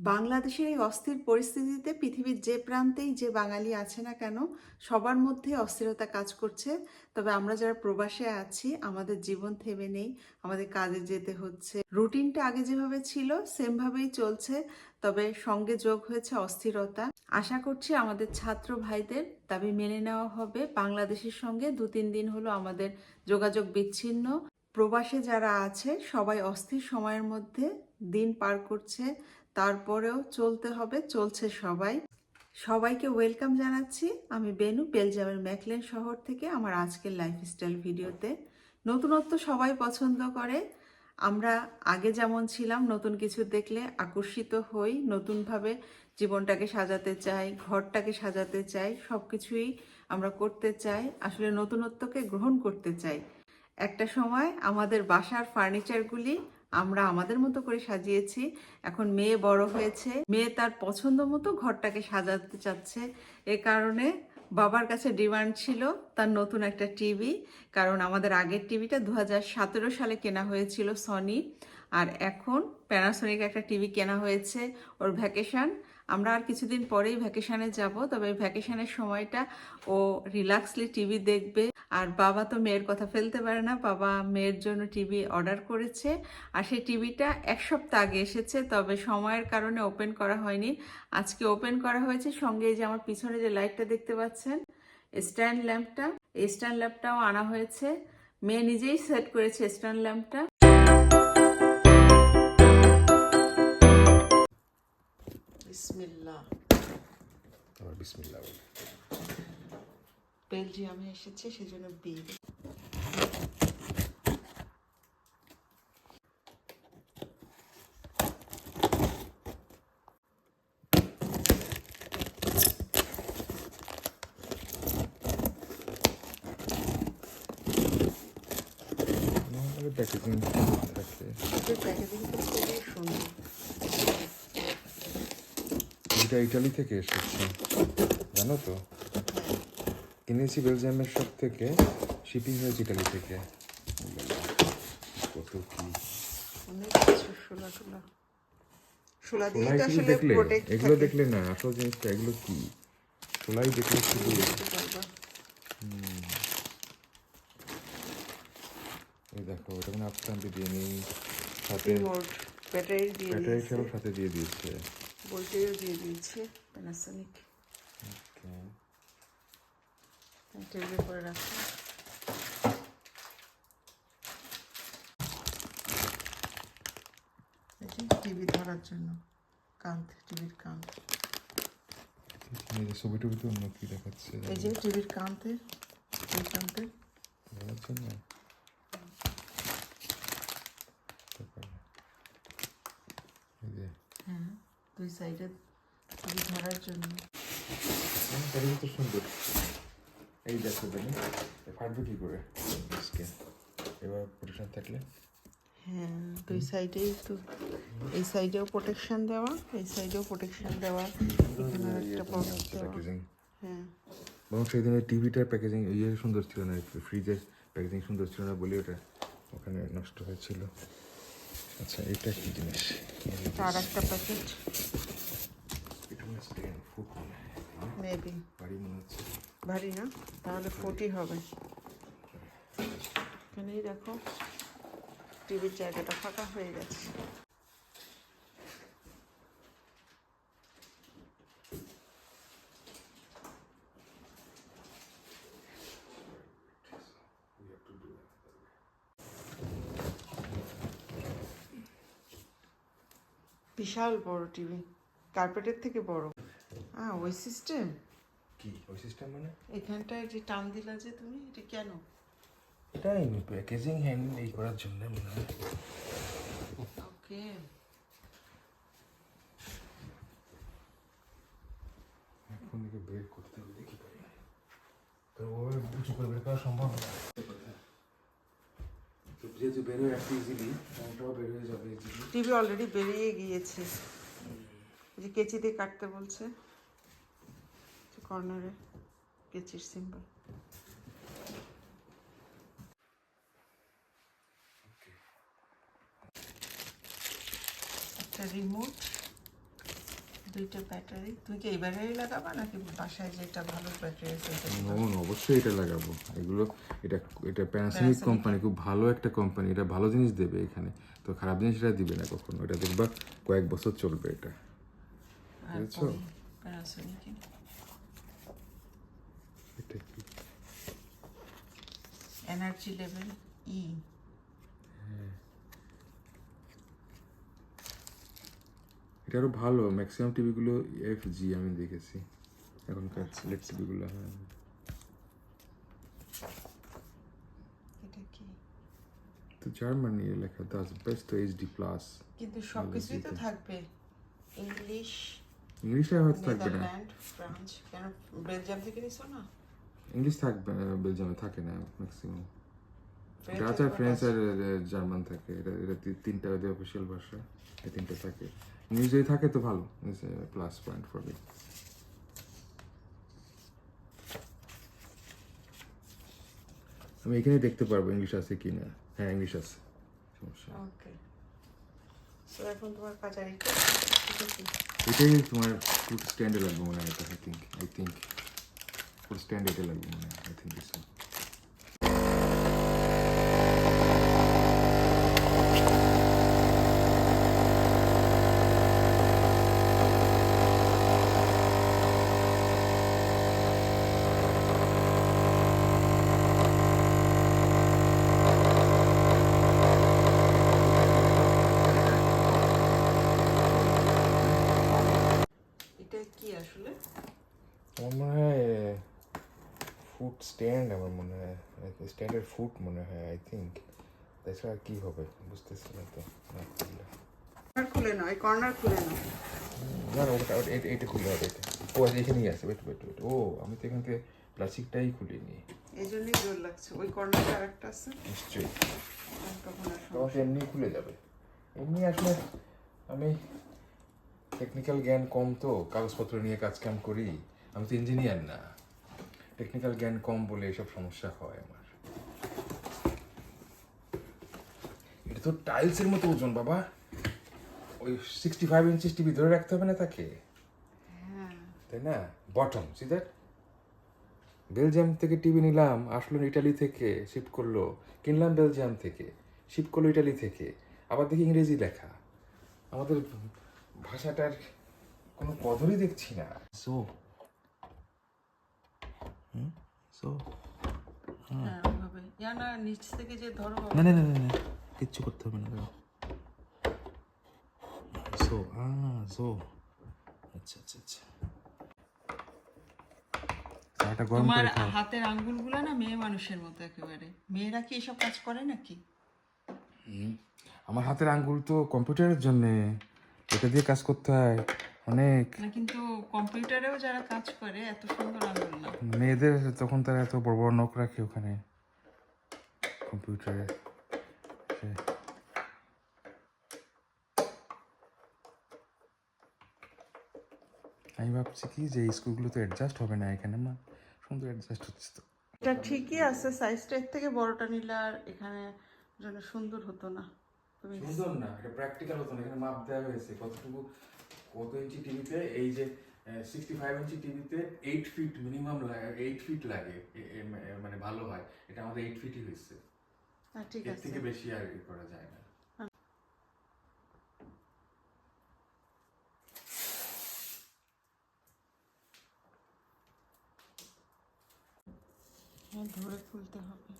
বাংলাদেশের এই অস্থির পরিস্থিতিতে পৃথিবীর যে প্রান্তেই যে বাঙালি আছে না কেন, সবার মধ্যে অস্থিরতা কাজ করছে। তবে আমরা যারা প্রবাসে আছি, আমাদের জীবন থেমে নেই, আমাদের কাজে যেতে হচ্ছে। রুটিনটা আগে যেভাবে ছিল, সেমভাবেই চলছে। তবে সঙ্গে যোগ হয়েছে অস্থিরতা। আশা করছি আমাদের ছাত্র ভাইদের দাবি মেনে নেওয়া হবে। বাংলাদেশের সঙ্গে দু তিন দিন হলো আমাদের যোগাযোগ বিচ্ছিন্ন। প্রবাসে যারা আছে, সবাই অস্থির সময়ের মধ্যে দিন পার করছে। তারপরেও চলতে হবে, চলছে সবাই। সবাইকে ওয়েলকাম জানাচ্ছি। আমি বেনু বেলজিয়ামের ম্যাকলেন শহর থেকে আমার আজকের লাইফস্টাইল ভিডিওতে। নতুনত্ব সবাই পছন্দ করে। আমরা আগে যেমন ছিলাম, নতুন কিছু দেখলে আকর্ষিত হই, নতুনভাবে জীবনটাকে সাজাতে চাই, ঘরটাকে সাজাতে চাই সব কিছুই আমরা করতে চাই, আসলে নতুনত্বকে গ্রহণ করতে চাই। একটা সময় আমাদের বাসার ফার্নিচারগুলি আমরা আমাদের মতো করে সাজিয়েছি। এখন মেয়ে বড় হয়েছে। মেয়ে তার পছন্দ মতো ঘরটাকে সাজাতে চাচ্ছে। এ কারণে বাবার কাছে ডিমান্ড ছিল তার নতুন একটা টিভি। কারণ আমাদের আগের টিভিটা দু হাজার সতেরো সালে কেনা হয়েছিল সনি আর এখন প্যানাসোনিক একটা টিভি কেনা হয়েছে ওর ভ্যাকেশন আমরা আর কিছুদিন পরেই ভ্যাকেশনে যাব, তবে ভ্যাকেশনের সময়টা ও রিল্যাক্সলি টিভি দেখবে। আর বাবা তো মেয়ের কথা ফেলতে পারে না, বাবা মেয়ের জন্য টিভি অর্ডার করেছে। আর সেই টিভিটা এক সপ্তাহ আগে এসেছে, তবে সময়ের কারণে ওপেন করা হয়নি। আজকে ওপেন করা হয়েছে, সঙ্গে যে আমার পিছনে যে লাইটটা দেখতে পাচ্ছেন স্ট্যান্ড ল্যাম্পটা এই স্ট্যান্ড ল্যাম্পটাও আনা হয়েছে। মেয়ে নিজেই সেট করেছে স্ট্যান্ড ল্যাম্পটা বিসমিল্লাহ আবার বিসমিল্লা বলে বেলজিয়ামে এসেছে সেজন্য বিল আমাদের প্যাকেজিং থাকে প্যাকেজিংটা খুবই সুন্দর এটা ইটালি থেকে এসেছে। জানো তো? কিনেছি বেলজিয়ামের সব থেকে শিপিং হয়েছে ইটালি থেকে। কত কি? দেখলে? এগুলো দেখলে না? আসল জিনিসটা এগুলো কি? সোলাই দেখলে শুধু এই দেখো এটা মানে দিয়ে নেই সাথে ব্যাটারি দিয়ে সাথে দিয়ে দিয়েছে। ভোল্টেজও দিয়ে দিয়েছে প্যানাসোনিক. টেবিলের করে রাখা টিভি ধরার জন্য কান্ত টিভির কান্ত এই যে ছবি টবি তো অন্য কি দেখাচ্ছে এই যে টিভির কান্তে এই কান্তে বলার জন্য তারপরে এই যে হ্যাঁ দুই সাইডে ধরার জন্য তো সুন্দর। এই দেখো জানি ফাটবে কি করে? আজকে। এবার প্রোটেকশন থাকলে? হ্যাঁ দুই সাইডেই তো এই সাইডেও প্রোটেকশন দেওয়া এই সাইডেও প্রোটেকশন দেওয়া এখানে একটা বক্স প্যাকেজিং হ্যাঁ। এবং সেই দিনের টিভিটার প্যাকেজিং ইয়ে সুন্দর ছিল না ফ্রিজের প্যাকেজিং সুন্দর ছিল না বলে ওটা ওখানে নষ্ট হয়েছিল। আচ্ছা এটা কি জিনিস? আর একটা প্যাকেট এটা মনে হচ্ছে ফুড মনে হয় মেবি তাহলে ফোর্টি হবে। এখানেই দেখো টিভির জায়গাটা ফাঁকা হয়ে গেছে। বিশাল বড় টিভি। কার্পেটের থেকে বড়। হ্যাঁ ওই সিস্টেম কি? ওই সিস্টেম মানে? এখানটায় যে টান দিলা যে তুমি এটা কেন? এটাই প্যাকেজিং হ্যান্ড এই করার জন্য মনে হয়। ওকে। এখন থেকে বের করতে হবে দেখি তো ওভাবে উঁচু করে বের করা সম্ভব না। তো যেহেতু বেরোয় একটু ইজিলি ওটাও বের হয়ে যাবে ইজিলি টিভি অলরেডি বেরিয়ে গিয়েছে। যে কেচি দিয়ে কাটতে বলছে। কর্নারে কেচির সিম্বল একটা রিমোট দুইটা ব্যাটারি তুমি কি এই ব্যাটারি লাগাবা নাকি বাসায় যেটা ভালো ব্যাটারি আছে অবশ্যই এটা লাগাবো। এগুলো এটা এটা প্যানাসোনিক কোম্পানি খুব ভালো একটা কোম্পানি এটা ভালো জিনিস দেবে এখানে। তো খারাপ জিনিস এটা দিবে না কখনো। এটা দেখবা কয়েক বছর চলবে এটা। প্যানাসোনিক এটা কি? এনার্জি লেভেল ই এটা আরও ভালো ম্যাক্সিমাম টিভিগুলো এফ জি আমি দেখেছি। এখনকার সিলেক্ট টিভিগুলো হ্যাঁ। এটা তো জার্মানি লেখা দাস বেস্ট এইচডি প্লাস কিন্তু সবকিছুই তো থাকবে। ইংলিশ ইংলিশে হয়তো থাকবে না। ফ্রান্স কেন? বেলজিয়াম থেকে নিছো না? ইংলিশ থাকবে না বেলজিয়ামে থাকে না ম্যাক্সিমাম ডাচ আর ফ্রেঞ্চ আর জার্মান থাকে। এটা এটা তিনটা ওদের অফিসিয়াল ভাষা এই তিনটা থাকে। ইংলিশ যদি থাকে তো ভালো প্লাস পয়েন্ট ফর মি আমি এখানে দেখতে পারব ইংলিশ আছে কি না হ্যাঁ ইংলিশ আছে। সমস্যা ওকে সো এখন তোমার কাচারিটা এটা কি এটাই তোমার ফুড স্ট্যান্ডে লাগবে মনে হয় I think I think food stand এটা লাগবে মনে হয় আই থিঙ্ক আসলে আমার মনে হয় ফুড স্ট্যান্ড আমার মনে হয় স্ট্যান্ডের ফুড মনে হয় আই থিঙ্ক তাছাড়া কি হবে বুঝতেছি না তো না খুলে নাও এই কর্নার খুলে নাও না না ওটা ওটা- এটা এটা খুলে হবে এটা ও এখানেই আছে ওয়েট ওয়েট ওয়েট ও আমি তো এখান থেকে প্লাস্টিকটাই খুলিনি এই জন্যই জোর লাগছে ওই কর্নারটা আরেকটা আছে নিশ্চয়ই তোমাকে এমনি খুলে যাবে এমনি আসলে আমি টেকনিক্যাল জ্ঞান কম তো কাগজপত্র নিয়ে কাজ কাম করি। আমি তো ইঞ্জিনিয়ার না। টেকনিক্যাল জ্ঞান কম বলে এসব সমস্যা হয় আমার। এটা তো টাইলসের মতো ওজন বাবা। ওই সিক্সটি ফাইভ ইঞ্চিস টিভি ধরে রাখতে হবে না তাকে? হ্যাঁ। তাই না? বটম সি দ্যাট বেলজিয়াম থেকে টিভি নিলাম আসলো ইটালি থেকে শিফট করল। কিনলাম বেলজিয়াম থেকে শিফট করল ইটালি থেকে। আবার দেখি ইংরেজি লেখা। আমাদের ভাষাটার কোনো কদরই দেখছি না। সো সো হ্যাঁ ওইভাবে না নিচ থেকে যে ধরো না না না কিচ্ছু করতে হবে না সো আ সো আচ্ছা আচ্ছা আচ্ছা। চাটা গরম তোমার করে খাও। হাতের আঙ্গুলগুলো না মেয়ে মানুষের মতো একেবারে। মেয়েরা কি এসব কাজ করে নাকি? আমার হাতের আঙ্গুল তো কম্পিউটারের জন্য। এটা দিয়ে কাজ করতে হয়। অনেক। কিন্তু কম্পিউটারেও যারা কাজ করে এত সুন্দর আঙ্গুল না। মেয়েদের তখন তারা এত বড় বড় নখ রাখে ওখানে। কম্পিউটারে। আমি ভাবছি কি যে এই স্কুলগুলো তো অ্যাডজাস্ট হবে না এখানে মা। সুন্দর অ্যাডজাস্ট হচ্ছে তো। এটা ঠিকই আছে সাইজটা এর থেকে বড়টা নিলে আর এখানে জন্য সুন্দর হতো না। সুন্দর না এটা প্র্যাকটিক্যাল হতো না এখানে মাপ দেওয়া হয়েছে। কতটুকু কত ইঞ্চি টিভিতে এই যে সিক্সটি ফাইভ ইঞ্চি টিভিতে eight feet minimum eight feet লাগে মানে ভালো হয়। এটা আমাদের এইট ফিটই হয়েছে। হ্যাঁ ঠিক এর আছে। থেকে বেশি আর করা যায় না। হ্যাঁ ধরে খুলতে হবে।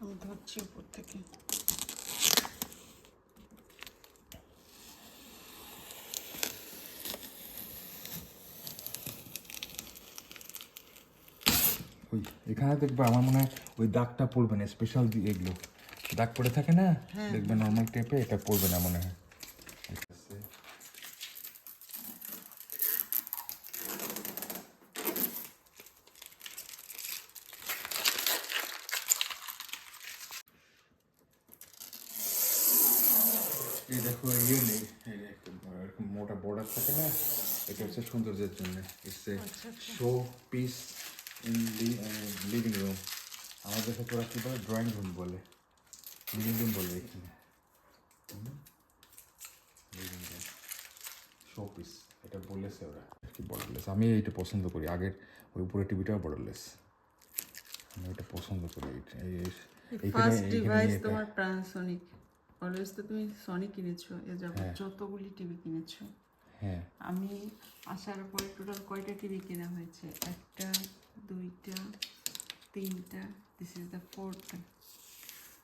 আমি ধরছি উপর থেকে। ওই এখানে দেখবা আমার মনে হয় ওই দাগটা পড়বে না স্পেশাল এগুলো। দাগ পড়ে থাকে না? দেখবে নর্মাল টেপে এটা পড়বে না মনে হয়। এই দেখো ইয়ে নেই মোটা বর্ডার থাকে না? এটা হচ্ছে সৌন্দর্যের জন্য। It's a show piece in living room আমাদের সাথে ওরা কি বলে? ড্রয়িং রুম বলে। লিভিং রুম বলে এখানে। লিভিং রুম শো শোপিস এটা বলেছে ওরা। কি বড়লেস আমি এইটা পছন্দ করি। আগের ওই উপরে টিভিটাও বড়লেস আমি এটা পছন্দ করি। এই এই- ফার্স্ট ডিভাইস তোমার অলওয়েজ তো তুমি কিনেছো। এ হ্যাঁ। যতগুলি টিভি কিনেছো। হ্যাঁ। আমি আসার পরে টোটাল কয়টা টিভি কেনা হয়েছে? একটা দুইটা, তিনটা দিস ইজ দ্য ফোর্থ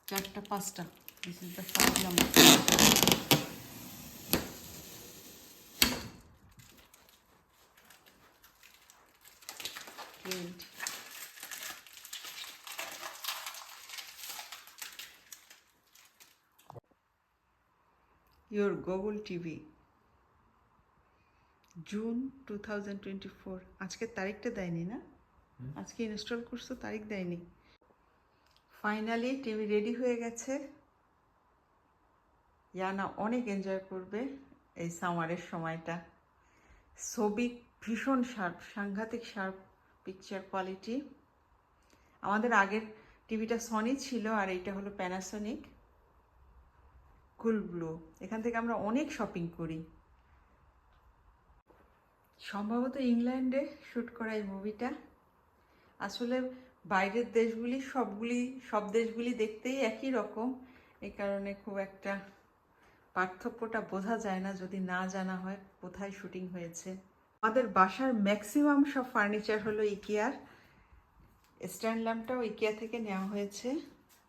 চারটা, পাঁচটা this is the five number Great. Your Google June two thousand twenty four আজকের তারিখটা দেয়নি না? আজকে ইনস্টল করছ, তারিখ দেয়নি। ফাইনালি টিভি রেডি হয়ে গেছে। ইয়ানা অনেক এনজয় করবে এই সামারের সময়টা। ছবি ভীষণ শার্প সাংঘাতিক শার্প পিকচার কোয়ালিটি আমাদের আগের টিভিটা সনি ছিল আর এইটা হলো প্যানাসনিক কুল ব্লু এখান থেকে আমরা অনেক শপিং করি। সম্ভবত ইংল্যান্ডে শ্যুট করা এই মুভিটা আসলে বাইরের দেশগুলি সবগুলি, সব দেশগুলি দেখতেই একই রকম। এই কারণে খুব একটা পার্থক্যটা বোঝা যায় না যদি না জানা হয় কোথায় শুটিং হয়েছে। আমাদের বাসার ম্যাক্সিমাম সব ফার্নিচার হলো ইকিয়ার। স্ট্যান্ড ল্যাম্পটাও ইকিয়া থেকে নেওয়া হয়েছে।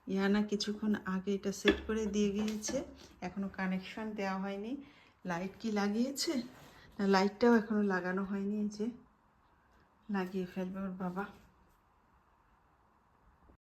ইয়ানা কিছুক্ষণ আগে এটা সেট করে দিয়ে গিয়েছে। এখনও কানেকশন দেওয়া হয়নি। লাইট কি লাগিয়েছে? না, লাইটটাও এখনও লাগানো হয়নি যে। লাগিয়ে ফেলবে ওর বাবা।